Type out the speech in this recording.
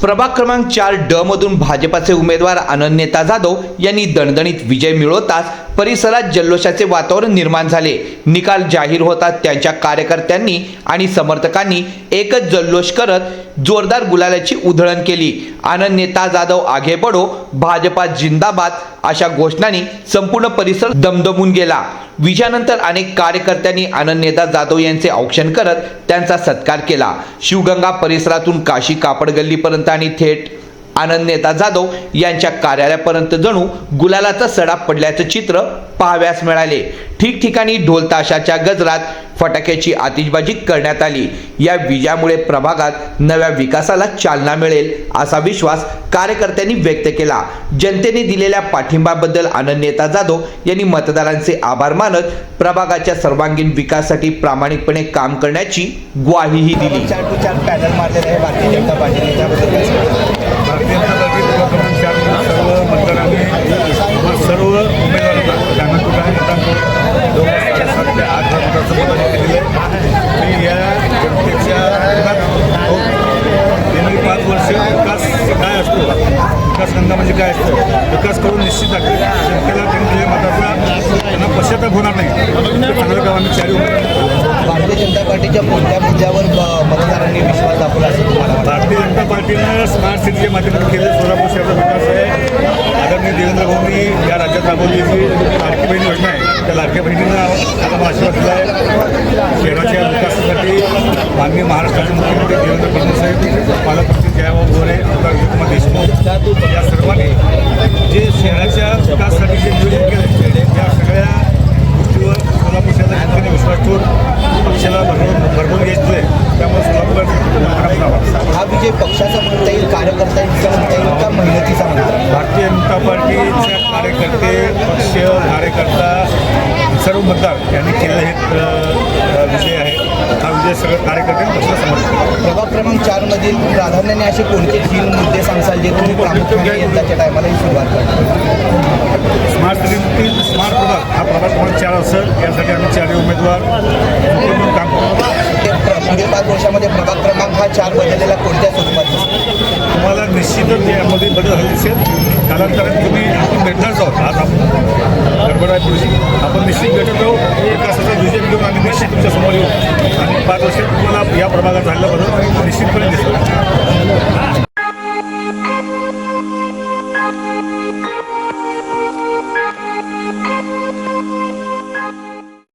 प्रभाग क्रमांक चार ड मधून भाजपाचे उमेदवार अनन्यता जाधव यांनी दणदणीत विजय मिळवताच परिसरात जल्लोषाचे वातावरण निर्माण झाले. निकाल जाहीर होतात त्यांच्या कार्यकर्त्यांनी आणि समर्थकांनी. एकच जल्लोष करत जोरदार गुलालाची उधळण केली. आनंद नेता जाधव आघे बडो भाजपा जिंदाबाद अशा घोषणांनी संपूर्ण परिसर दमदमून गेला. विजयानंतर अनेक कार्यकर्त्यांनी आनंद नेता जाधव यांचे औक्षण करत त्यांचा सत्कार केला. शिवगंगा परिसरातून काशी कापड गल्लीपर्यंत आणि थेट अनन्यता जाधव यांच्या कार्यालयापर्यंत जणू गुलालाचा सडा पडल्याचं चित्र पाहाव्यास मिळाले. ठिकठिकाणी ढोलताशाच्या गजरात फटाक्याची आतिषबाजी करण्यात आली. या विजयामुळे प्रभागात नव्या विकासाला चालना मिळेल असा विश्वास कार्यकर्त्यांनी व्यक्त केला. जनतेने दिलेल्या पाठिंब्याबद्दल अनन्यता जाधव यांनी मतदारांचे आभार मानत प्रभागाच्या सर्वांगीण विकासासाठी प्रामाणिकपणे काम करण्याची ग्वाहीही दिली. आठ केलेलं आहे मी या जनतेच्या विरोधात गेली पाच वर्ष विकास काय असतो विकास धंदा म्हणजे काय असतो विकास करून निश्चित आहे जनतेला त्यांनी मताचा त्यांना पश्चाताप होणार नाही ते चांगलं काम आम्ही चारी भारतीय जनता पार्टीच्या कोणत्या मुद्द्यावर अ, मतदारांनी विश्वास दाखवला असं तुम्हाला भारतीय जनता पार्टीनं स्मार्ट सिटीच्या माध्यमातून केले सोलापूर शहराचा विकास आहे. आदरणीय देवेंद्र भाऊंनी या राज्यात राबवली जी लाडकी बहीण योजना आहे त्या लाडक्या बहिणींना आता मला आशीर्वाद दिला आहे शहराच्या विकासासाठी माननीय महाराष्ट्राचे मुख्यमंत्री देवेंद्र फडणवीस साहेब पालकमंत्री जयभाऊ गोरे आमदार विजयकुमार देशमुख या सर्वांनी जे शहराच्या विकासासाठी जे नियोजन केलं त्या सगळ्या गोष्टीवर सोलापूर शहराच्या जनतेने विश्वास ठेवून पक्षाला भरवून भरवून यश दिले त्यामुळे सोलापूर हा विजय पक्षा भारतीय जनता पार्टीचे कार्यकर्ते पक्ष कार्यकर्ता सर्व मतदार यांनी केलेलं हे अ, विजय आहे. हा विजय सगळं कार्यकर्त्यांनी पक्षाला समजतो प्रभाग क्रमांक चार मधील प्राधान्याने असे कोणते तीन मुद्दे सांगसाल जे तुम्ही प्रामुख्याने यंदाच्या टायमाला ही सुरुवात करता? स्मार्ट सिटी स्मार्ट प्रभाग हा प्रभाग क्रमांक चार असेल. यासाठी आम्ही चारही उमेदवार म्हणून काम करतो. पुढील पाच वर्षामध्ये प्रभाग क्रमांक हा चार बदललेला कोणत्या स्वरूपात? तुम्हाला निश्चितच यामध्ये बदल झाले दिसेल कालांतराने तुम्ही आपण भेटणारच आहोत आज आपण गडबड आहे आपण निश्चित भेटत आहोत विकासाचा विजय घेऊन आम्ही निश्चित तुमच्यासमोर येऊ. आणि पाच वर्षात तुम्हाला या प्रभागात झालेला बदल निश्चितपणे दिसतो